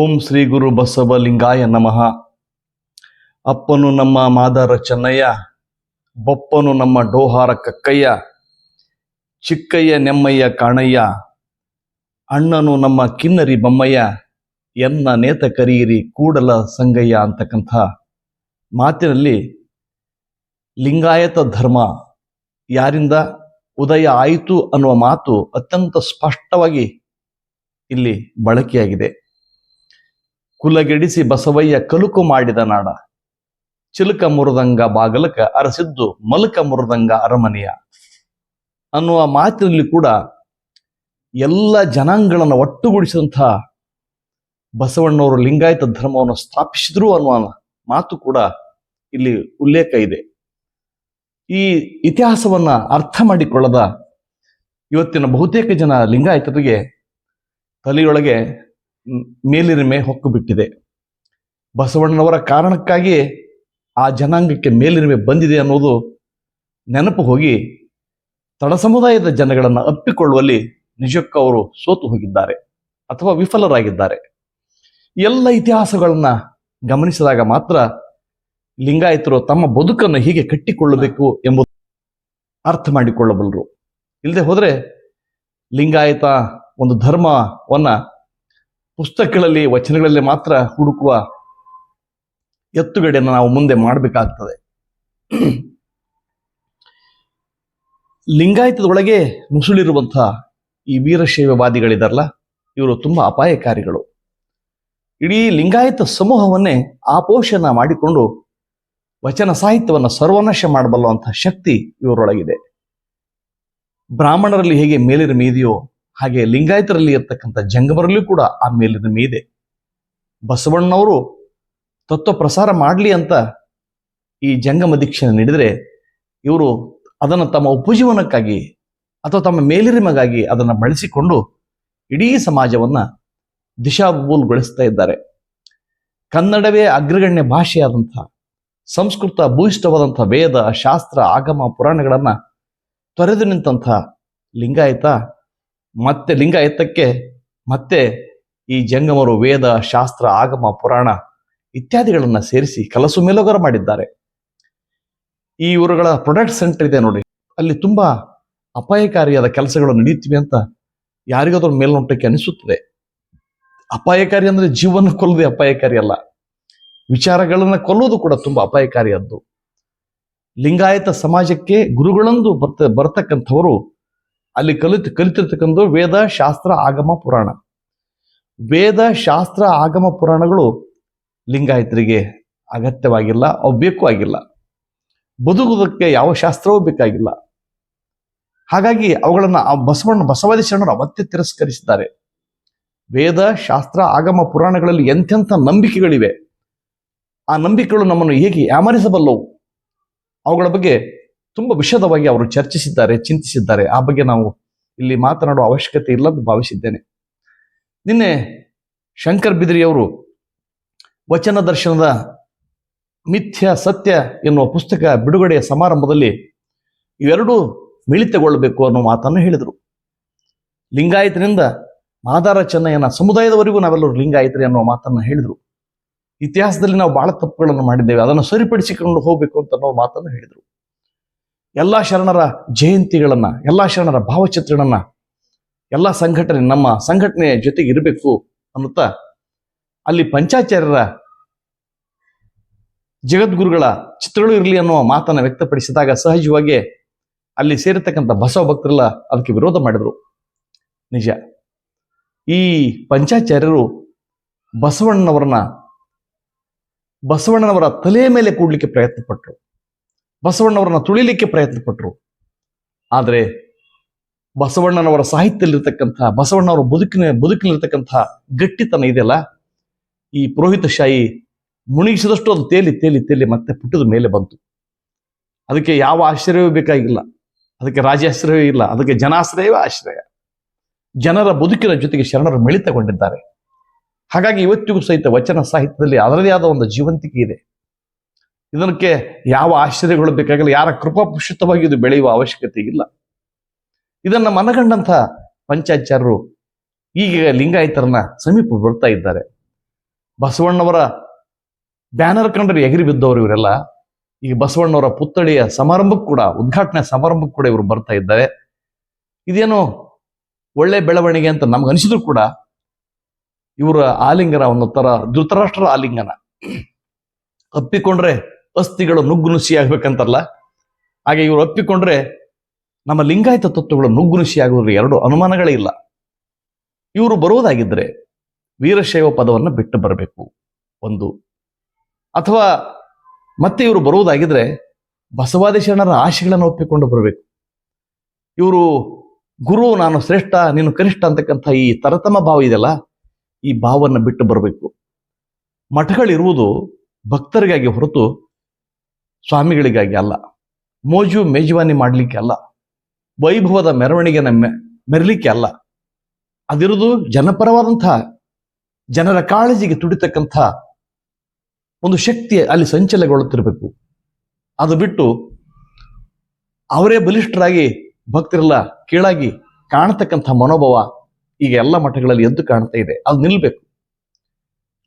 ಓಂ ಶ್ರೀ ಗುರು ಬಸವಲಿಂಗಾಯ ನಮಃ. ಅಪ್ಪನು ನಮ್ಮ ಮಾದಾರ ಚೆನ್ನಯ್ಯ, ಬಪ್ಪನು ನಮ್ಮ ಡೋಹಾರ ಕಕ್ಕಯ್ಯ, ಚಿಕ್ಕಯ್ಯ ನೆಮ್ಮಯ್ಯ ಕಾಣಯ್ಯ, ಅಣ್ಣನು ನಮ್ಮ ಕಿನ್ನರಿ ಬಮ್ಮಯ್ಯ, ಎನ್ನ ನೇತ ಕರೀರಿ ಕೂಡಲ ಸಂಗಯ್ಯ ಅಂತಕ್ಕಂಥ ಮಾತಿನಲ್ಲಿ ಲಿಂಗಾಯತ ಧರ್ಮ ಯಾರಿಂದ ಉದಯ ಆಯಿತು ಅನ್ನುವ ಮಾತು ಅತ್ಯಂತ ಸ್ಪಷ್ಟವಾಗಿ ಇಲ್ಲಿ ಬಳಕೆಯಾಗಿದೆ. ಕುಲಗೆಡಿಸಿ ಬಸವಯ್ಯ ಕಲುಕು ಮಾಡಿದ ನಾಡ. ಚಿಲುಕ ಮುರದಂಗ ಬಾಗಲಕ ಅರಸಿದ್ದು ಮಲಕ ಮುರದಂಗ ಅರಮನೆಯ. ಅನ್ನುವ ಮಾತಿನಲ್ಲಿ ಕೂಡ ಎಲ್ಲ ಜನಾಂಗಗಳನ್ನು ಒಟ್ಟುಗೂಡಿಸಿದಂತಹ ಬಸವಣ್ಣವರು ಲಿಂಗಾಯತ ಧರ್ಮವನ್ನು ಸ್ಥಾಪಿಸಿದ್ರು ಅನ್ನುವ ಮಾತು ಕೂಡ ಇಲ್ಲಿ ಉಲ್ಲೇಖ ಇದೆ. ಈ ಇತಿಹಾಸವನ್ನ ಅರ್ಥ ಮಾಡಿಕೊಳ್ಳದ ಇವತ್ತಿನ ಬಹುತೇಕ ಜನ ಲಿಂಗಾಯತರಿಗೆ ತಲೆಯೊಳಗೆ ಮ್, ಮೇಲಿರಿಮೆ ಹೊಕ್ಕು ಬಿಟ್ಟಿದೆ. ಬಸವಣ್ಣನವರ ಕಾರಣಕ್ಕಾಗಿ ಆ ಜನಾಂಗಕ್ಕೆ ಮೇಲಿರಿಮೆ ಬಂದಿದೆ ಅನ್ನೋದು ನೆನಪು ಹೋಗಿ ತಡ ಸಮುದಾಯದ ಜನಗಳನ್ನು ಅಪ್ಪಿಕೊಳ್ಳುವಲ್ಲಿ ನಿಜಕ್ಕೂ ಅವರು ಸೋತು ಹೋಗಿದ್ದಾರೆ ಅಥವಾ ವಿಫಲರಾಗಿದ್ದಾರೆ. ಎಲ್ಲ ಇತಿಹಾಸಗಳನ್ನ ಗಮನಿಸಿದಾಗ ಮಾತ್ರ ಲಿಂಗಾಯತರು ತಮ್ಮ ಬದುಕನ್ನು ಹೀಗೆ ಕಟ್ಟಿಕೊಳ್ಳಬೇಕು ಎಂಬುದು ಅರ್ಥ ಮಾಡಿಕೊಳ್ಳಬಲ್ಲರು. ಇಲ್ಲದೆ ಹೋದರೆ ಲಿಂಗಾಯತ ಒಂದು ಧರ್ಮವನ್ನ ಪುಸ್ತಕಗಳಲ್ಲಿ, ವಚನಗಳಲ್ಲಿ ಮಾತ್ರ ಹುಡುಕುವ ಎತ್ತುಗಡೆಯನ್ನು ನಾವು ಮುಂದೆ ಮಾಡಬೇಕಾಗ್ತದೆ. ಲಿಂಗಾಯತದೊಳಗೆ ನುಸುಳಿರುವಂತಹ ಈ ವೀರಶೈವವಾದಿಗಳಿದಾರಲ್ಲ, ಇವರು ತುಂಬಾ ಅಪಾಯಕಾರಿಗಳು. ಇಡೀ ಲಿಂಗಾಯತ ಸಮೂಹವನ್ನೇ ಆಪೋಷಣ ಮಾಡಿಕೊಂಡು ವಚನ ಸಾಹಿತ್ಯವನ್ನು ಸರ್ವನಾಶ ಮಾಡಬಲ್ಲುವಂತಹ ಶಕ್ತಿ ಇವರೊಳಗಿದೆ. ಬ್ರಾಹ್ಮಣರಲ್ಲಿ ಹೇಗೆ ಮೇಲಿರ ಇದೆಯೋ ಹಾಗೆ ಲಿಂಗಾಯತರಲ್ಲಿ ಇರ್ತಕ್ಕಂಥ ಜಂಗಮರಲ್ಲೂ ಕೂಡ ಆ ಮೇಲಿನ ಇದೆ ಬಸವಣ್ಣವರು ತತ್ವ ಪ್ರಸಾರ ಮಾಡಲಿ ಅಂತ ಈ ಜಂಗಮ ದೀಕ್ಷೆಯನ್ನು ನೀಡಿದರೆ ಇವರು ಅದನ್ನು ತಮ್ಮ ಉಪಜೀವನಕ್ಕಾಗಿ ಅಥವಾ ತಮ್ಮ ಮೇಲಿರಿಮೆಗಾಗಿ ಅದನ್ನು ಬಳಸಿಕೊಂಡು ಇಡೀ ಸಮಾಜವನ್ನ ದಿಶಾಭೂಲ್ಗೊಳಿಸ್ತಾ ಇದ್ದಾರೆ. ಕನ್ನಡವೇ ಅಗ್ರಗಣ್ಯ ಭಾಷೆಯಾದಂಥ ಸಂಸ್ಕೃತ ಭೂಯಿಷ್ಠವಾದಂಥ ವೇದ, ಶಾಸ್ತ್ರ, ಆಗಮ, ಪುರಾಣಗಳನ್ನ ತೊರೆದು ನಿಂತಹ ಲಿಂಗಾಯತ ಮತ್ತೆ ಲಿಂಗಾಯತಕ್ಕೆ, ಮತ್ತೆ ಈ ಜಂಗಮರು, ವೇದ, ಶಾಸ್ತ್ರ, ಆಗಮ, ಪುರಾಣ ಇತ್ಯಾದಿಗಳನ್ನ ಸೇರಿಸಿ ಕಲಸು ಮೇಲೋಗರ ಮಾಡಿದ್ದಾರೆ. ಈ ಇವರುಗಳ ಪ್ರೊಡಕ್ಟ್ ಸೆಂಟರ್ ಇದೆ ನೋಡಿ. ಅಲ್ಲಿ ತುಂಬಾ ಅಪಾಯಕಾರಿಯಾದ ಕೆಲಸಗಳು ನಡೆಯುತ್ತಿವೆ ಅಂತ ಯಾರಿಗಾದ್ರೂ ಮೇಲ್ನೋಟಕ್ಕೆ ಅನಿಸುತ್ತದೆ. ಅಪಾಯಕಾರಿ ಅಂದ್ರೆ ಜೀವನ ಕೊಲ್ಲದೆ ಅಪಾಯಕಾರಿ ಅಲ್ಲ. ವಿಚಾರಗಳನ್ನ ಕೊಲ್ಲೋದು ಕೂಡ ತುಂಬಾ ಅಪಾಯಕಾರಿಯಾದ್ದು. ಲಿಂಗಾಯತ ಸಮಾಜಕ್ಕೆ ಗುರುಗಳಂದು ಬರ್ತ, ಬರ್ತಕ್ಕಂಥವರು ಅಲ್ಲಿ ಕಲಿತು ಕಲಿತಿರ್ತಕ್ಕಂಥ ವೇದ, ಶಾಸ್ತ್ರ, ಆಗಮ, ಪುರಾಣ. ವೇದ, ಶಾಸ್ತ್ರ, ಆಗಮ, ಪುರಾಣಗಳು ಲಿಂಗಾಯತರಿಗೆ ಅಗತ್ಯವಾಗಿಲ್ಲ ಅವು ಆಗಿಲ್ಲ. ಬದುಕುವುದಕ್ಕೆ ಯಾವ ಶಾಸ್ತ್ರವೂ ಬೇಕಾಗಿಲ್ಲ. ಹಾಗಾಗಿ ಅವುಗಳನ್ನು ಬಸವಣ್ಣ, ಬಸವಾದಿ ಶರಣರು ಅವತ್ತೇ ತಿರಸ್ಕರಿಸಿದ್ದಾರೆ. ವೇದ, ಶಾಸ್ತ್ರ, ಆಗಮ, ಪುರಾಣಗಳಲ್ಲಿ ಎಂಥೆಂಥ ನಂಬಿಕೆಗಳಿವೆ. ಆ ನಂಬಿಕೆಗಳು ನಮ್ಮನ್ನು ಹೇಗೆ ಯಾಮರಿಸಬಲ್ಲವು? ಅವುಗಳ ಬಗ್ಗೆ ತುಂಬಾ ವಿಷದವಾಗಿ ಅವರು ಚರ್ಚಿಸಿದ್ದಾರೆ, ಚಿಂತಿಸಿದ್ದಾರೆ. ಆ ಬಗ್ಗೆ ನಾವು ಇಲ್ಲಿ ಮಾತನಾಡುವ ಅವಶ್ಯಕತೆ ಇಲ್ಲ ಎಂದು ಭಾವಿಸಿದ್ದೇನೆ. ನಿನ್ನೆ ಶಂಕರ್ ಬಿದ್ರಿಯವರು ವಚನ ದರ್ಶನದ ಮಿಥ್ಯ ಸತ್ಯ ಎನ್ನುವ ಪುಸ್ತಕ ಬಿಡುಗಡೆಯ ಸಮಾರಂಭದಲ್ಲಿ ಇವೆರಡೂ ಮಿಳಿತಗೊಳ್ಳಬೇಕು ಅನ್ನೋ ಮಾತನ್ನು ಹೇಳಿದರು. ಲಿಂಗಾಯತನಿಂದ ಮಾದಾರ ಚೆನ್ನಯ್ಯನ ಸಮುದಾಯದವರೆಗೂ ನಾವೆಲ್ಲರೂ ಲಿಂಗಾಯತರಿ ಅನ್ನೋ ಮಾತನ್ನು ಹೇಳಿದರು. ಇತಿಹಾಸದಲ್ಲಿ ನಾವು ಬಹಳ ತಪ್ಪುಗಳನ್ನು ಮಾಡಿದ್ದೇವೆ. ಅದನ್ನು ಸರಿಪಡಿಸಿಕೊಂಡು ಹೋಗಬೇಕು ಅಂತ ಅನ್ನೋ ಮಾತನ್ನು ಹೇಳಿದರು. ಎಲ್ಲಾ ಶರಣರ ಜಯಂತಿಗಳನ್ನ, ಎಲ್ಲಾ ಶರಣರ ಭಾವಚಿತ್ರಗಳನ್ನ, ಎಲ್ಲ ಸಂಘಟನೆ, ನಮ್ಮ ಸಂಘಟನೆಯ ಜೊತೆಗೆ ಇರಬೇಕು ಅನ್ನುತ್ತಾ ಅಲ್ಲಿ ಪಂಚಾಚಾರ್ಯರ ಜಗದ್ಗುರುಗಳ ಚಿತ್ರಗಳು ಇರಲಿ ಅನ್ನುವ ಮಾತನ್ನು ವ್ಯಕ್ತಪಡಿಸಿದಾಗ ಸಹಜವಾಗಿ ಅಲ್ಲಿ ಸೇರಿರ್ತಕ್ಕಂಥ ಬಸವ ಭಕ್ತರೆಲ್ಲ ಅದಕ್ಕೆ ವಿರೋಧ ಮಾಡಿದರು. ನಿಜ. ಈ ಪಂಚಾಚಾರ್ಯರು ಬಸವಣ್ಣನವರನ್ನ, ಬಸವಣ್ಣನವರ ತಲೆಯ ಮೇಲೆ ಕೂಡ್ಲಿಕ್ಕೆ ಪ್ರಯತ್ನ ಪಟ್ಟರು ಬಸವಣ್ಣವರನ್ನ ತುಳಿಲಿಕ್ಕೆ ಪ್ರಯತ್ನ ಪಟ್ಟರು ಆದರೆ ಬಸವಣ್ಣನವರ ಸಾಹಿತ್ಯದಲ್ಲಿರ್ತಕ್ಕಂಥ ಬಸವಣ್ಣವರ ಬದುಕಿನ, ಬದುಕಿನಲ್ಲಿರ್ತಕ್ಕಂಥ ಗಟ್ಟಿತನ ಇದೆಯಲ್ಲ? ಈ ಪುರೋಹಿತಶಾಹಿ ಮುಣಿಗಿಸಿದಷ್ಟು ಅದು ತೇಲಿ ತೇಲಿ ತೇಲಿ ಮತ್ತೆ ಪುಟ್ಟದ ಮೇಲೆ ಬಂತು. ಅದಕ್ಕೆ ಯಾವ ಆಶ್ರಯವೂ ಬೇಕಾಗಿಲ್ಲ. ಅದಕ್ಕೆ ರಾಜಾಶ್ರಯವೂ ಇಲ್ಲ. ಅದಕ್ಕೆ ಜನಾಶ್ರಯವೇ ಆಶ್ರಯ. ಜನರ ಬದುಕಿನ ಜೊತೆಗೆ ಶರಣರು ಮಿಳಿತಗೊಂಡಿದ್ದಾರೆ. ಹಾಗಾಗಿ ಇವತ್ತಿಗೂ ಸಹಿತ ವಚನ ಸಾಹಿತ್ಯದಲ್ಲಿ ಅದರದೇ ಆದ ಒಂದು ಜೀವಂತಿಕೆ ಇದೆ. ಇದಕ್ಕೆ ಯಾವ ಆಶ್ಚರ್ಯಗಳು ಬೇಕಾಗಿಲ್ಲ, ಯಾರ ಕೃಪಾಪುಷಿತವಾಗಿ ಇದು ಬೆಳೆಯುವ ಅವಶ್ಯಕತೆ ಇಲ್ಲ. ಇದನ್ನ ಮನಗಂಡಂತ ಪಂಚಾಚಾರ್ಯರು ಈಗ ಲಿಂಗಾಯತರನ್ನ ಸಮೀಪ ಬರ್ತಾ ಇದ್ದಾರೆ. ಬಸವಣ್ಣವರ ಬ್ಯಾನರ್ ಕಂಡ್ರೆ ಎಗರಿ ಬಿದ್ದವರು ಇವರೆಲ್ಲ. ಈಗ ಬಸವಣ್ಣವರ ಪುತ್ಥಳಿಯ ಸಮಾರಂಭಕ್ಕೂ ಕೂಡ, ಉದ್ಘಾಟನೆ ಸಮಾರಂಭಕ್ಕೂ ಕೂಡ ಇವರು ಬರ್ತಾ ಇದ್ದಾರೆ. ಇದೇನು ಒಳ್ಳೆ ಬೆಳವಣಿಗೆ ಅಂತ ನಮ್ಗೆ ಅನಿಸಿದ್ರು ಕೂಡ, ಇವರ ಆಲಿಂಗನ ಒಂದು ತರ ಧೃತರಾಷ್ಟ್ರ ಆಲಿಂಗನ. ಅಪ್ಪಿಕೊಂಡ್ರೆ ಅಸ್ಥಿಗಳು ನುಗ್ಗು ನುಸಿ ಹಾಗೆ ಇವರು ಒಪ್ಪಿಕೊಂಡ್ರೆ ನಮ್ಮ ಲಿಂಗಾಯತ ತತ್ವಗಳು ನುಗ್ಗು ನುಸಿ ಎರಡು ಅನುಮಾನಗಳೇ ಇಲ್ಲ. ಇವರು ಬರುವುದಾಗಿದ್ರೆ ವೀರಶೈವ ಪದವನ್ನು ಬಿಟ್ಟು ಬರಬೇಕು ಒಂದು. ಅಥವಾ ಮತ್ತೆ ಇವರು ಬರುವುದಾಗಿದ್ರೆ ಬಸವಾದಿ ಶರಣರ ಆಶೆಗಳನ್ನು ಒಪ್ಪಿಕೊಂಡು ಬರಬೇಕು. ಇವರು, ಗುರು, ನಾನು ಶ್ರೇಷ್ಠ, ನೀನು ಕನಿಷ್ಠ ಅಂತಕ್ಕಂಥ ಈ ತರತಮ ಭಾವ ಇದೆಯಲ್ಲ, ಈ ಭಾವವನ್ನು ಬಿಟ್ಟು ಬರಬೇಕು. ಮಠಗಳಿರುವುದು ಭಕ್ತರಿಗಾಗಿ ಹೊರತು ಸ್ವಾಮಿಗಳಿಗಾಗಿ ಅಲ್ಲ. ಮೋಜು ಮೇಜವಾನಿ ಮಾಡಲಿಕ್ಕೆ ಅಲ್ಲ. ವೈಭವದ ಮೆರವಣಿಗೆನ ಮೆ- ಮೆರಲಿಕ್ಕೆ ಅಲ್ಲ. ಅದಿರುವುದು ಜನಪರವಾದಂತಹ ಜನರ ಕಾಳಜಿಗೆ ತುಡಿತಕ್ಕಂಥ ಒಂದು ಶಕ್ತಿ ಅಲ್ಲಿ ಸಂಚಲಗೊಳ್ಳುತ್ತಿರಬೇಕು. ಅದು ಬಿಟ್ಟು ಅವರೇ ಬಲಿಷ್ಠರಾಗಿ, ಭಕ್ತರೆಲ್ಲ ಕೀಳಾಗಿ ಕಾಣತಕ್ಕಂಥ ಮನೋಭಾವ ಈಗ ಎಲ್ಲ ಮಠಗಳಲ್ಲಿ ಎದ್ದು ಕಾಣ್ತಾ ಇದೆ. ಅದು ನಿಲ್ಬೇಕು.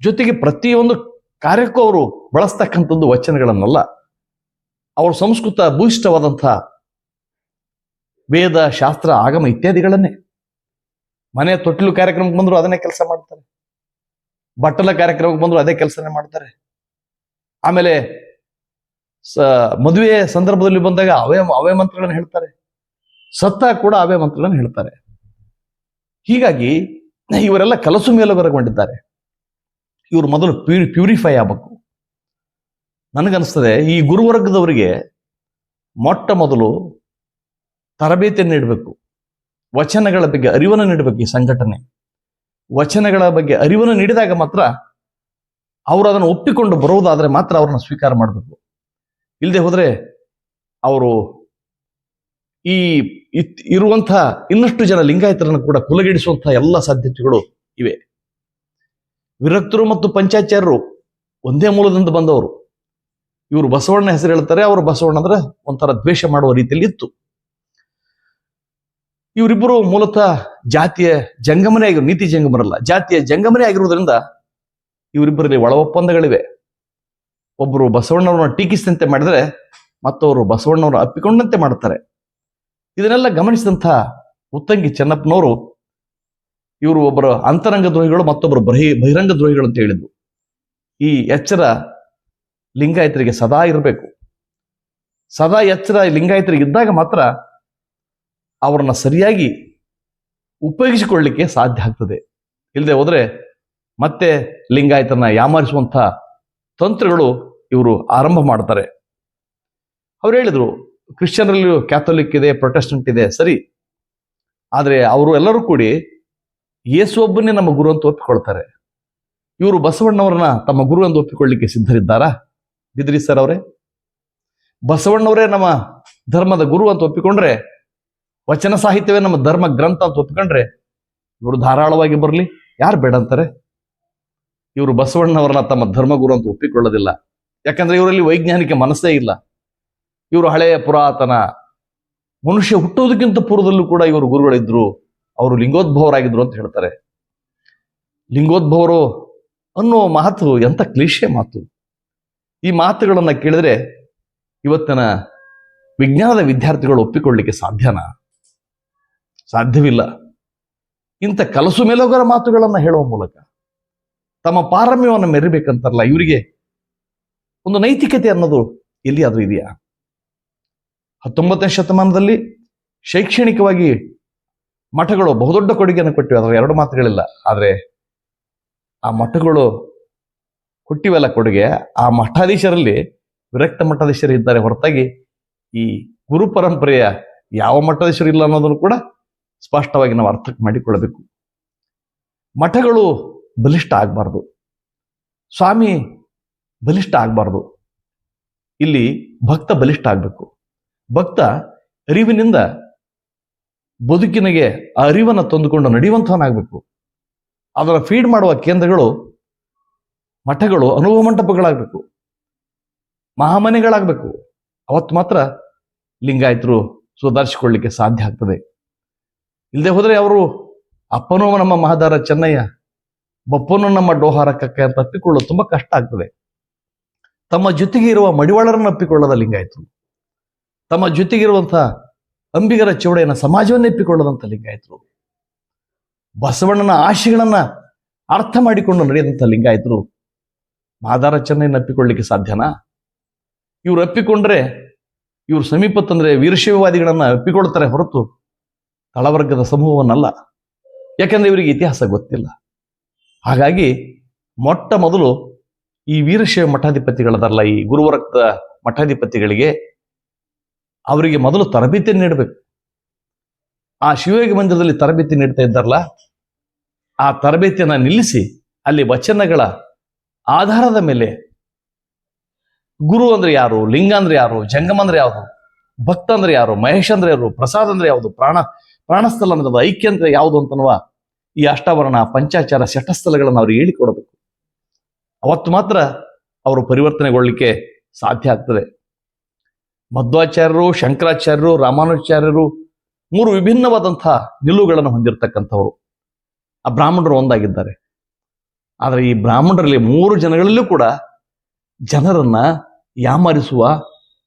ಜೊತೆಗೆ ಪ್ರತಿಯೊಂದು ಕಾರ್ಯಕ್ಕೂ ಅವರು ಬಳಸ್ತಕ್ಕಂಥದ್ದು ವಚನಗಳನ್ನಲ್ಲ. ಅವರು ಸಂಸ್ಕೃತ ಭೂಯಿಷ್ಠವಾದಂಥ ವೇದ, ಶಾಸ್ತ್ರ, ಆಗಮ ಇತ್ಯಾದಿಗಳನ್ನೇ. ಮನೆ ತೊಟ್ಟಿಲು ಕಾರ್ಯಕ್ರಮಕ್ಕೆ ಬಂದ್ರು ಅದನ್ನೇ ಕೆಲಸ ಮಾಡ್ತಾರೆ. ಬಟ್ಟಲ ಕಾರ್ಯಕ್ರಮಕ್ಕೆ ಬಂದ್ರು ಅದೇ ಕೆಲಸನೇ ಮಾಡ್ತಾರೆ. ಆಮೇಲೆ ಸ, ಮದುವೆ ಸಂದರ್ಭದಲ್ಲಿ ಬಂದಾಗ ಅವೇ ಅವೇ ಮಂತ್ರಗಳನ್ನು ಹೇಳ್ತಾರೆ. ಸತ್ತ ಕೂಡ ಅವೇ ಮಂತ್ರಗಳನ್ನು ಹೇಳ್ತಾರೆ. ಹೀಗಾಗಿ ಇವರೆಲ್ಲ ಕಲಸು ಮೇಲುಗರಗೊಂಡಿದ್ದಾರೆ ಇವರು ಮೊದಲು ಪ್ಯೂರಿ, ಪ್ಯೂರಿಫೈ ಆಗಬೇಕು. ನನಗನ್ಸ್ತದೆ, ಈ ಗುರುವರ್ಗದವರಿಗೆ ಮೊಟ್ಟ ಮೊದಲು ತರಬೇತಿಯನ್ನು ನೀಡಬೇಕು. ವಚನಗಳ ಬಗ್ಗೆ ಅರಿವನ್ನು ನೀಡಬೇಕು ಈ ಸಂಘಟನೆ. ವಚನಗಳ ಬಗ್ಗೆ ಅರಿವನ್ನು ನೀಡಿದಾಗ ಮಾತ್ರ ಅವರು ಅದನ್ನು ಒಪ್ಪಿಕೊಂಡು ಬರುವುದಾದ್ರೆ ಮಾತ್ರ ಅವ್ರನ್ನ ಸ್ವೀಕಾರ ಮಾಡಬೇಕು. ಇಲ್ಲದೆ ಹೋದ್ರೆ ಅವರು ಈ ಇರುವಂತಹ ಇನ್ನಷ್ಟು ಜನ ಲಿಂಗಾಯತರನ್ನು ಕೂಡ ಕುಲಗಿಡಿಸುವಂತಹ ಎಲ್ಲ ಸಾಧ್ಯತೆಗಳು ಇವೆ. ವಿರಕ್ತರು ಮತ್ತು ಪಂಚಾಚಾರ್ಯರು ಒಂದೇ ಮೂಲದಿಂದ ಬಂದವರು. ಇವರು ಬಸವಣ್ಣ ಹೆಸರು ಹೇಳ್ತಾರೆ, ಅವರು ಬಸವಣ್ಣ ಅಂದ್ರೆ ಒಂಥರ ದ್ವೇಷ ಮಾಡುವ ರೀತಿಯಲ್ಲಿ ಇತ್ತು. ಇವರಿಬ್ಬರು ಮೂಲತಃ ಜಾತಿಯ ಜಂಗಮನೇ ಆಗಿರು, ನೀತಿ ಜಂಗಮರಲ್ಲ, ಜಾತಿಯ ಜಂಗಮನೇ ಆಗಿರುವುದರಿಂದ ಇವರಿಬ್ಬರಲ್ಲಿ ಒಳ ಒಪ್ಪಂದಗಳಿವೆ ಒಬ್ಬರು ಬಸವಣ್ಣವ್ರನ್ನ ಟೀಕಿಸಿದಂತೆ ಮಾಡಿದ್ರೆ ಮತ್ತವರು ಬಸವಣ್ಣವ್ರನ್ನ ಅಪ್ಪಿಕೊಂಡಂತೆ ಮಾಡ್ತಾರೆ. ಇದನ್ನೆಲ್ಲ ಗಮನಿಸಿದಂಥ ಉತ್ತಂಗಿ ಚೆನ್ನಪ್ಪನವರು ಇವರು ಒಬ್ಬರು ಅಂತರಂಗ ದ್ರೋಹಿಗಳು ಮತ್ತೊಬ್ಬರು ಬಹಿ, ಬಹಿರಂಗ ದ್ರೋಹಿಗಳು ಅಂತ ಹೇಳಿದ್ರು. ಈ ಎಚ್ಚರ ಲಿಂಗಾಯತರಿಗೆ ಸದಾ ಇರಬೇಕು. ಸದಾ ಎಚ್ಚರ ಲಿಂಗಾಯತರಿಗೆ ಇದ್ದಾಗ ಮಾತ್ರ ಅವರನ್ನ ಸರಿಯಾಗಿ ಉಪಯೋಗಿಸಿಕೊಳ್ಳಲಿಕ್ಕೆ ಸಾಧ್ಯ ಆಗ್ತದೆ. ಇಲ್ಲದೆ ಹೋದ್ರೆ ಮತ್ತೆ ಲಿಂಗಾಯತನ ಯಾಮಾರಿಸುವಂಥ ತಂತ್ರಗಳು ಇವರು ಆರಂಭ ಮಾಡ್ತಾರೆ. ಅವ್ರು ಹೇಳಿದ್ರು, ಕ್ರಿಶ್ಚಿಯನ್ರಲ್ಲಿಯೂ ಕ್ಯಾಥೋಲಿಕ್ ಇದೆ, ಪ್ರೊಟೆಸ್ಟೆಂಟ್ ಇದೆ, ಸರಿ. ಆದರೆ ಅವರು ಎಲ್ಲರೂ ಕೂಡಿ ಯೇಸು ಒಬ್ಬನೇ ನಮ್ಮ ಗುರು ಅಂತ ಒಪ್ಪಿಕೊಳ್ತಾರೆ. ಇವರು ಬಸವಣ್ಣವರನ್ನ ತಮ್ಮ ಗುರು ಎಂದು ಒಪ್ಪಿಕೊಳ್ಳಿಕ್ಕೆ ಸಿದ್ಧರಿದ್ದಾರಾ? ಬಿದ್ರಿ ಸರ್ ಅವರೇ? ಬಸವಣ್ಣವರೇ ನಮ್ಮ ಧರ್ಮದ ಗುರು ಅಂತ ಒಪ್ಪಿಕೊಂಡ್ರೆ, ವಚನ ಸಾಹಿತ್ಯವೇ ನಮ್ಮ ಧರ್ಮ ಗ್ರಂಥ ಅಂತ ಒಪ್ಪಿಕೊಂಡ್ರೆ, ಇವರು ಧಾರಾಳವಾಗಿ ಬರಲಿ. ಯಾರು ಬೇಡ ಅಂತಾರೆ? ಇವರು ಬಸವಣ್ಣವರನ್ನ ತಮ್ಮ ಧರ್ಮಗುರು ಅಂತ ಒಪ್ಪಿಕೊಳ್ಳೋದಿಲ್ಲ. ಯಾಕಂದ್ರೆ ಇವರಲ್ಲಿ ವೈಜ್ಞಾನಿಕ ಮನಸ್ಸೇ ಇಲ್ಲ. ಇವರು ಹಳೆಯ ಪುರಾತನ ಮನುಷ್ಯ ಹುಟ್ಟುವುದಕ್ಕಿಂತ ಪೂರ್ವದಲ್ಲೂ ಕೂಡ ಇವರು ಗುರುಗಳಿದ್ರು, ಅವರು ಲಿಂಗೋದ್ಭವರಾಗಿದ್ರು ಅಂತ ಹೇಳ್ತಾರೆ. ಲಿಂಗೋದ್ಭವರು ಅನ್ನೋ ಮಾತು ಎಂತ ಕ್ಲೀಶೆ ಮಾತು. ಈ ಮಾತುಗಳನ್ನು ಕೇಳಿದ್ರೆ ಇವತ್ತಿನ ವಿಜ್ಞಾನದ ವಿದ್ಯಾರ್ಥಿಗಳು ಒಪ್ಪಿಕೊಳ್ಳಿಕ್ಕೆ ಸಾಧ್ಯನಾ? ಸಾಧ್ಯವಿಲ್ಲ. ಇಂಥ ಕಲಸು ಮೇಲೋಗರ ಮಾತುಗಳನ್ನು ಹೇಳುವ ಮೂಲಕ ತಮ್ಮ ಪಾರಮ್ಯವನ್ನು ಮೆರಿಬೇಕಂತಾರಲ್ಲ, ಇವರಿಗೆ ಒಂದು ನೈತಿಕತೆ ಅನ್ನೋದು ಎಲ್ಲಿಯಾದ್ರೂ ಇದೆಯಾ? ಹತ್ತೊಂಬತ್ತನೇ ಶತಮಾನದಲ್ಲಿ ಶೈಕ್ಷಣಿಕವಾಗಿ ಮಠಗಳು ಬಹುದೊಡ್ಡ ಕೊಡುಗೆಯನ್ನು ಕೊಟ್ಟಿವೆ, ಅದರ ಎರಡು ಮಾತುಗಳಿಲ್ಲ. ಆದರೆ ಆ ಮಠಗಳು ಕೊಟ್ಟಿವೆಲ್ಲ ಕೊಡುಗೆ, ಆ ಮಠಾಧೀಶರಲ್ಲಿ ವಿರಕ್ತ ಮಠಾಧೀಶರು ಇದ್ದಾರೆ. ಹೊರತಾಗಿ ಈ ಗುರು ಪರಂಪರೆಯ ಯಾವ ಮಠಾಧೀಶರು ಇಲ್ಲ ಅನ್ನೋದನ್ನು ಕೂಡ ಸ್ಪಷ್ಟವಾಗಿ ನಾವು ಅರ್ಥ ಮಾಡಿಕೊಳ್ಳಬೇಕು. ಮಠಗಳು ಬಲಿಷ್ಠ ಆಗಬಾರ್ದು. ಸ್ವಾಮಿ ಬಲಿಷ್ಠ ಆಗಬಾರ್ದು. ಇಲ್ಲಿ ಭಕ್ತ ಬಲಿಷ್ಠ ಆಗಬೇಕು. ಭಕ್ತ ಅರಿವಿನಿಂದ ಬದುಕಿನಗೆ ಆ ಅರಿವನ್ನು ತಂದುಕೊಂಡು ನಡೆಯುವಂಥವನಾಗಬೇಕು ಅದನ್ನು ಫೀಡ್ ಮಾಡುವ ಕೇಂದ್ರಗಳು ಮಠಗಳು, ಅನುಭವ ಮಂಟಪಗಳಾಗಬೇಕು. ಮಹಾಮನೆಗಳಾಗಬೇಕು. ಅವತ್ತು ಮಾತ್ರ ಲಿಂಗಾಯತರು ಸುಧಾರಿಸಿಕೊಳ್ಳಿಕ್ಕೆ ಸಾಧ್ಯ ಆಗ್ತದೆ. ಇಲ್ಲದೆ ಹೋದರೆ ಅವರು ಅಪ್ಪನೋ ನಮ್ಮ ಮಹಾದಾರ ಚೆನ್ನಯ್ಯ, ಬಪ್ಪನೋ ನಮ್ಮ ಡೋಹಾರ ಕಕ್ಕೆ ಅಂತ ಅಪ್ಪಿಕೊಳ್ಳೋದು ತುಂಬಾ ಕಷ್ಟ ಆಗ್ತದೆ. ತಮ್ಮ ಜೊತೆಗೆ ಇರುವ ಮಡಿವಾಳರನ್ನು ಅಪ್ಪಿಕೊಳ್ಳದ ಲಿಂಗಾಯತರು. ತಮ್ಮ ಜೊತೆಗಿರುವಂಥ ಅಂಬಿಗರ ಚೌಡೆಯನ್ನ ಸಮಾಜವನ್ನೇ ಅಪ್ಪಿಕೊಳ್ಳದಂತ ಲಿಂಗಾಯತರು. ಬಸವಣ್ಣನ ಆಶೆಗಳನ್ನ ಅರ್ಥ ಮಾಡಿಕೊಂಡು ನಡೆಯದಂತ ಲಿಂಗಾಯತರು ಮಾದಾರ ಚೆನ್ನೈನ ಅಪ್ಪಿಕೊಳ್ಳಿಕ್ಕೆ ಸಾಧ್ಯನಾ? ಇವ್ರು ಅಪ್ಪಿಕೊಂಡ್ರೆ, ಇವ್ರು ಸಮೀಪ ತಂದ್ರೆ ವೀರಶೈವವಾದಿಗಳನ್ನ ಅಪ್ಪಿಕೊಳ್ತಾರೆ ಹೊರತು ತಳವರ್ಗದ ಸಮೂಹವನ್ನಲ್ಲ. ಯಾಕಂದ್ರೆ ಇವರಿಗೆ ಇತಿಹಾಸ ಗೊತ್ತಿಲ್ಲ. ಹಾಗಾಗಿ ಮೊಟ್ಟ ಮೊದಲು ಈ ವೀರಶೈವ ಮಠಾಧಿಪತಿಗಳದಲ್ಲ ಈ ಗುರುವರಕ್ತ ಮಠಾಧಿಪತಿಗಳಿಗೆ ಅವರಿಗೆ ಮೊದಲು ತರಬೇತಿ ನೀಡಬೇಕು. ಆ ಶಿವಯೋಗಿ ಮಂದಿರದಲ್ಲಿ ತರಬೇತಿ ನೀಡ್ತಾ ಇದ್ದಾರಲ್ಲ, ಆ ತರಬೇತಿಯನ್ನ ನಿಲ್ಲಿಸಿ ಅಲ್ಲಿ ವಚನಗಳ ಆಧಾರದ ಮೇಲೆ ಗುರು ಅಂದ್ರೆ ಯಾರು, ಲಿಂಗ ಅಂದ್ರೆ ಯಾರು, ಜಂಗಮ ಅಂದ್ರೆ ಯಾವುದು, ಭಕ್ತ ಅಂದ್ರೆ ಯಾರು, ಮಹೇಶ್ ಅಂದ್ರೆ ಯಾರು, ಪ್ರಸಾದ್ ಅಂದ್ರೆ ಯಾವುದು, ಪ್ರಾಣ ಪ್ರಾಣಸ್ಥಲ ಅಂದ್ರೆ ಐಕ್ಯ ಅಂದ್ರೆ ಯಾವುದು ಅಂತನ್ನುವ ಈ ಅಷ್ಟಾವರಣ ಪಂಚಾಚಾರ ಶಟಸ್ಥಲಗಳನ್ನು ಅವ್ರಿಗೆ ಹೇಳಿಕೊಡಬೇಕು. ಅವತ್ತು ಮಾತ್ರ ಅವರು ಪರಿವರ್ತನೆಗೊಳ್ಳಿಕ್ಕೆ ಸಾಧ್ಯ ಆಗ್ತದೆ. ಮಧ್ವಾಚಾರ್ಯರು, ಶಂಕರಾಚಾರ್ಯರು ರಾಮಾನುಚಾರ್ಯರು ಮೂರು ವಿಭಿನ್ನವಾದಂತಹ ನಿಲುವುಗಳನ್ನು ಹೊಂದಿರತಕ್ಕಂಥವರು. ಆ ಬ್ರಾಹ್ಮಣರು ಒಂದಾಗಿದ್ದಾರೆ. ಆದರೆ ಈ ಬ್ರಾಹ್ಮಣರಲ್ಲಿ ಮೂರು ಜನಗಳಲ್ಲೂ ಕೂಡ ಜನರನ್ನ ಯಾಮರಿಸುವ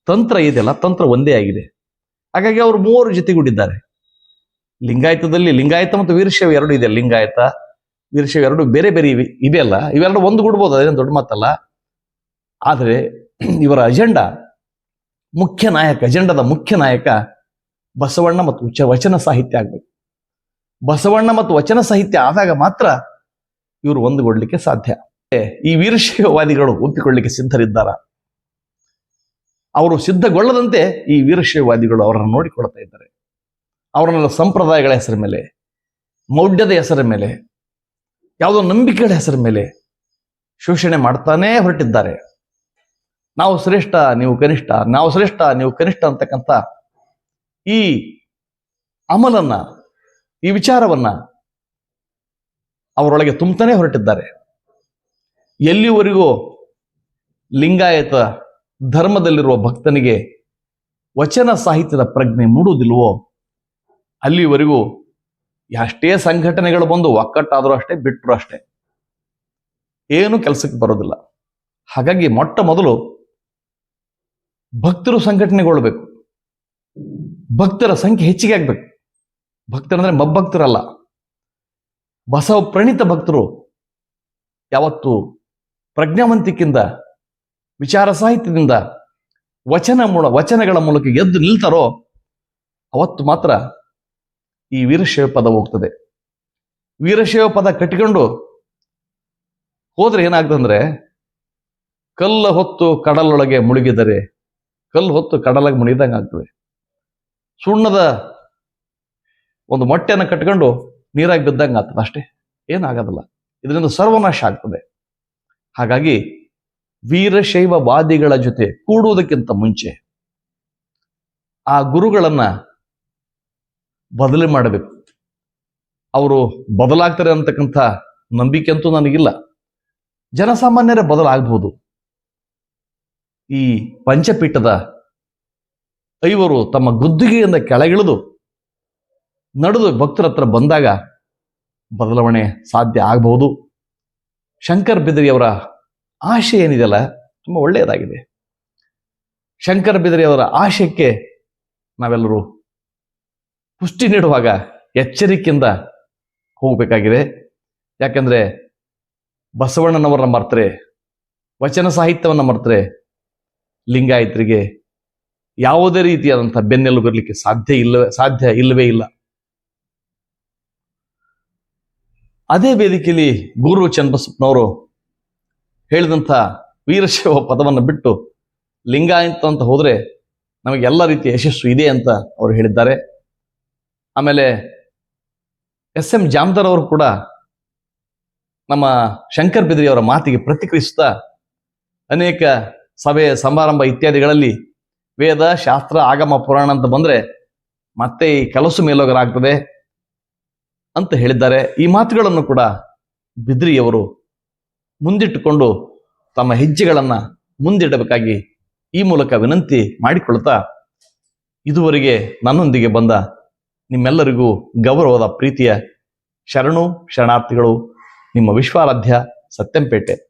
ತಂತ್ರ ಇದೆಯಲ್ಲ ತಂತ್ರ ಒಂದೇ ಆಗಿದೆ. ಹಾಗಾಗಿ ಅವರು ಮೂವರು ಜೊತೆಗೂಡಿದ್ದಾರೆ. ಲಿಂಗಾಯತದಲ್ಲಿ ಲಿಂಗಾಯತ ಮತ್ತು ವೀರಶೈವ ಎರಡು ಇದೆ. ಲಿಂಗಾಯತ, ವೀರಶೈವ ಎರಡು ಬೇರೆ ಬೇರೆ ಇವೆ ಅಲ್ಲ. ಇವೆರಡು ಒಂದು ಗುಡ್ಬೋದು, ಅದೇನು ದೊಡ್ಡ ಮಾತಲ್ಲ. ಆದರೆ ಇವರ ಅಜೆಂಡಾ ಮುಖ್ಯ ನಾಯಕ, ಅಜೆಂಡಾದ ಮುಖ್ಯ ನಾಯಕ ಬಸವಣ್ಣ ಮತ್ತು ವಚನ ಸಾಹಿತ್ಯ ಆಗ್ಬೇಕು. ಬಸವಣ್ಣ ಮತ್ತು ವಚನ ಸಾಹಿತ್ಯ ಆದಾಗ ಮಾತ್ರ ಇವರು ಒಂದುಗೂಡ್ಲಿಕ್ಕೆ ಸಾಧ್ಯ. ಈ ವೀರಶೈವವಾದಿಗಳು ಒಪ್ಪಿಕೊಳ್ಳಲಿಕ್ಕೆ ಸಿದ್ಧರಿದ್ದಾರ? ಅವರು ಸಿದ್ಧಗೊಳ್ಳದಂತೆ ಈ ವೀರಶೈವವಾದಿಗಳು ಅವರನ್ನು ನೋಡಿಕೊಳ್ತಾ ಇದ್ದಾರೆ. ಅವರನ್ನೆಲ್ಲ ಸಂಪ್ರದಾಯಗಳ ಹೆಸರ ಮೇಲೆ, ಮೌಢ್ಯದ ಹೆಸರ ಮೇಲೆ, ಯಾವುದೋ ನಂಬಿಕೆಗಳ ಹೆಸರ ಮೇಲೆ ಶೋಷಣೆ ಮಾಡ್ತಾನೇ ಹೊರಟಿದ್ದಾರೆ. ನಾವು ಶ್ರೇಷ್ಠ, ನೀವು ಕನಿಷ್ಠ, ನಾವು ಶ್ರೇಷ್ಠ, ನೀವು ಕನಿಷ್ಠ ಅಂತಕ್ಕಂಥ ಈ ಅಮಲನ್ನ, ಈ ವಿಚಾರವನ್ನ ಅವರೊಳಗೆ ತುಂಬತಾನೆ ಹೊರಟಿದ್ದಾರೆ. ಎಲ್ಲಿವರೆಗೂ ಲಿಂಗಾಯತ ಧರ್ಮದಲ್ಲಿರುವ ಭಕ್ತನಿಗೆ ವಚನ ಸಾಹಿತ್ಯದ ಪ್ರಜ್ಞೆ ಮೂಡುವುದಿಲ್ವೋ ಅಲ್ಲಿವರೆಗೂ ಎಷ್ಟೇ ಸಂಘಟನೆಗಳು ಬಂದು ಒಕ್ಕಟ್ಟಾದರೂ ಅಷ್ಟೇ ಬಿಟ್ಟರು ಅಷ್ಟೇ ಏನು ಕೆಲಸಕ್ಕೆ ಬರೋದಿಲ್ಲ. ಹಾಗಾಗಿ ಮೊಟ್ಟ ಮೊದಲು ಭಕ್ತರು ಸಂಘಟನೆಗೊಳ್ಬೇಕು. ಭಕ್ತರ ಸಂಖ್ಯೆ ಹೆಚ್ಚಿಗೆ ಆಗ್ಬೇಕು. ಭಕ್ತರಂದ್ರೆ ಮಬ್ಬಕ್ತರಲ್ಲ ಬಸವ ಪ್ರಣೀತ ಭಕ್ತರು ಯಾವತ್ತು ಪ್ರಜ್ಞಾವಂತಿಕೆಯಿಂದ, ವಿಚಾರ ಸಾಹಿತ್ಯದಿಂದ, ವಚನ ಮೂಲ, ವಚನಗಳ ಮೂಲಕ ಎದ್ದು ನಿಲ್ತಾರೋ, ಅವತ್ತು ಮಾತ್ರ ಈ ವೀರಶೈವ ಪದ ಹೋಗ್ತದೆ. ವೀರಶೈವ ಪದ ಕಟ್ಟಿಕೊಂಡು ಹೋದ್ರೆ ಏನಾಗ್ತಂದ್ರೆ ಕಲ್ಲ ಹೊತ್ತು ಕಡಲೊಳಗೆ ಮುಳುಗಿದರೆ, ಕಲ್ಲು ಹೊತ್ತು ಕಡಲಾಗಿ ಮುಳುಗಿದಂಗೆ ಆಗ್ತದೆ ಸುಣ್ಣದ ಒಂದು ಮೊಟ್ಟೆಯನ್ನು ಕಟ್ಕೊಂಡು ನೀರಾಗಿ ಬಿದ್ದಂಗೆ ಆಗ್ತದೆ ಅಷ್ಟೇ. ಏನಾಗೋದಿಲ್ಲ. ಇದರಿಂದ ಸರ್ವನಾಶ ಆಗ್ತದೆ. ಹಾಗಾಗಿ ವೀರಶೈವವಾದಿಗಳ ಜೊತೆ ಕೂಡುವುದಕ್ಕಿಂತ ಮುಂಚೆ ಆ ಗುರುಗಳನ್ನ ಬದಲಿ ಮಾಡಬೇಕು. ಅವರು ಬದಲಾಗ್ತಾರೆ ಅಂತಕ್ಕಂಥ ನಂಬಿಕೆ ಅಂತೂ ನನಗಿಲ್ಲ. ಜನಸಾಮಾನ್ಯರೇ ಬದಲಾಗಬಹುದು ಈ ಪಂಚಪೀಠದ ಐವರು ತಮ್ಮ ಗುದ್ದಿಗೆಯಿಂದ ಕೆಳಗಿಳಿದು ನಡೆದು ಭಕ್ತರ ಹತ್ರ ಬಂದಾಗ ಬದಲಾವಣೆ ಸಾಧ್ಯ ಆಗಬಹುದು. ಶಂಕರ್ ಬಿದರಿಯವರ ಆಶೆ ಏನಿದೆಯಲ್ಲ, ತುಂಬ ಒಳ್ಳೆಯದಾಗಿದೆ. ಶಂಕರ್ ಬಿದರಿಯವರ ಆಶಯಕ್ಕೆ ನಾವೆಲ್ಲರೂ ಪುಷ್ಟಿ ನೀಡುವಾಗ ಎಚ್ಚರಿಕೆಯಿಂದ ಹೋಗಬೇಕಾಗಿದೆ. ಯಾಕಂದರೆ ಬಸವಣ್ಣನವರನ್ನ ಮರ್ತರೆ, ವಚನ ಸಾಹಿತ್ಯವನ್ನು ಮರ್ತರೆ ಲಿಂಗಾಯತರಿಗೆ ಯಾವುದೇ ರೀತಿಯಾದಂಥ ಬೆನ್ನೆಲುಬು ಬರಲಿಕ್ಕೆ ಸಾಧ್ಯ ಇಲ್ಲವೇ ಸಾಧ್ಯ ಇಲ್ಲವೇ ಇಲ್ಲ. ಅದೇ ವೇದಿಕೆಯಲ್ಲಿ ಗುರು ಚನ್ನಬಸಪ್ಪನವರು ಹೇಳಿದಂಥ ವೀರಶೈವ ಪದವನ್ನು ಬಿಟ್ಟು ಲಿಂಗಾಯತ ಅಂತ ಹೋದರೆ ನಮಗೆ ಎಲ್ಲ ರೀತಿಯ ಯಶಸ್ಸು ಇದೆ ಅಂತ ಅವರು ಹೇಳಿದ್ದಾರೆ. ಆಮೇಲೆ ಎಸ್ ಎಂ ಜಾಮದಾರ್ ಅವರು ಕೂಡ ನಮ್ಮ ಶಂಕರ್ ಬಿದ್ರಿ ಅವರ ಮಾತಿಗೆ ಪ್ರತಿಕ್ರಿಯಿಸುತ್ತಾ ಅನೇಕ ಸಭೆ, ಸಮಾರಂಭ ಇತ್ಯಾದಿಗಳಲ್ಲಿ ವೇದ, ಶಾಸ್ತ್ರ, ಆಗಮ, ಪುರಾಣ ಅಂತ ಬಂದ್ರೆ ಮತ್ತೆ ಈ ಕೆಲಸ ಮೇಲೋಗರಾಗ್ತದೆ. ಅಂತ ಹೇಳಿದ್ದಾರೆ. ಈ ಮಾತುಗಳನ್ನು ಕೂಡ ಬಿದ್ರಿಯವರು ಮುಂದಿಟ್ಟುಕೊಂಡು ತಮ್ಮ ಹೆಜ್ಜೆಗಳನ್ನು ಮುಂದಿಡಬೇಕಾಗಿ ಈ ಮೂಲಕ ವಿನಂತಿ ಮಾಡಿಕೊಳ್ತಾ ಇದುವರೆಗೆ ನನ್ನೊಂದಿಗೆ ಬಂದ ನಿಮ್ಮೆಲ್ಲರಿಗೂ ಗೌರವದ ಪ್ರೀತಿಯ ಶರಣು, ಶರಣಾರ್ಥಿಗಳು, ನಿಮ್ಮ ವಿಶ್ವಾರಾಧ್ಯ ಸತ್ಯಂಪೇಟೆ.